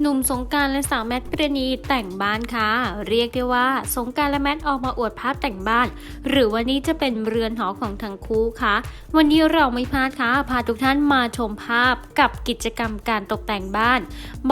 หนุ่มสงการและสาวแมทปรณีแต่งบ้านค่ะ เรียกได้ว่าสงการและแมทออกมาอวดภาพแต่งบ้าน หรือวันนี้จะเป็นเรือนหอของทั้งคู่คะวันนี้เราไม่พลาดค่ะพาทุกท่านมาชมภาพกับกิจกรรมการตกแต่งบ้าน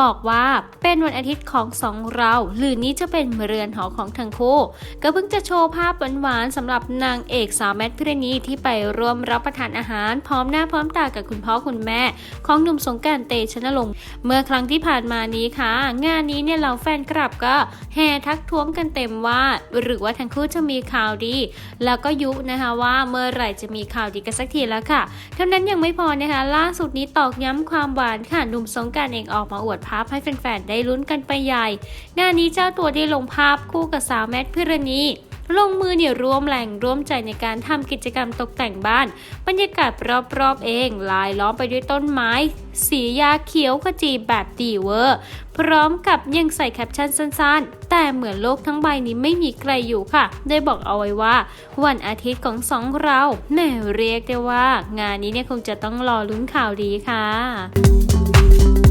บอกว่าเป็นวันอาทิตย์ของสองเรา หรือนี้จะเป็นเรือนหอของทั้งคู่ ก็เพิ่งจะโชว์ภาพหวานๆสำหรับนางเอกสาวแมทพิรณีที่ไปร่วมรับประทานอาหาร พร้อมหน้าพร้อมตากับคุณพ่อคุณแม่ ของหนุ่มสงการเตชะนรงเมื่อครั้งที่ผ่านมานี้ค่ะ งานนี้เนี่ยเราแฟนคลับก็แห่ทักท้วงกันเต็มว่า หรือว่าทั้งคู่จะมีข่าวดี แล้วก็ยุนะคะว่าเมื่อไหร่จะมีข่าวดีกันสักทีแล้วค่ะเท่านั้นยังไม่พอนะคะ ล่าสุดนี้ตอกย้ำความหวานค่ะหนุ่มสงการเองออกมาอวดภาพให้แฟนๆได้ลุ้นกันไปใหญ่งานนี้เจ้าตัวได้ลงภาพคู่กับสาวแมทพิรณี ลงมือเนี่ยร่วมแรงร่วมใจในการทำกิจกรรมตกแต่งบ้าน บรรยากาศรอบๆเอง ลายล้อมไปด้วยต้นไม้ สียาเขียวขจีแบบดีเวอร์ พร้อมกับยังใส่แคปชั่นสั้นๆ แต่เหมือนโลกทั้งใบนี้ไม่มีใครอยู่ค่ะ ได้บอกเอาไว้ว่า วันอาทิตย์ของสองเราแม่เรียกได้ว่า งานนี้เนี่ยคงจะต้องรอลุ้นข่าวดีค่ะ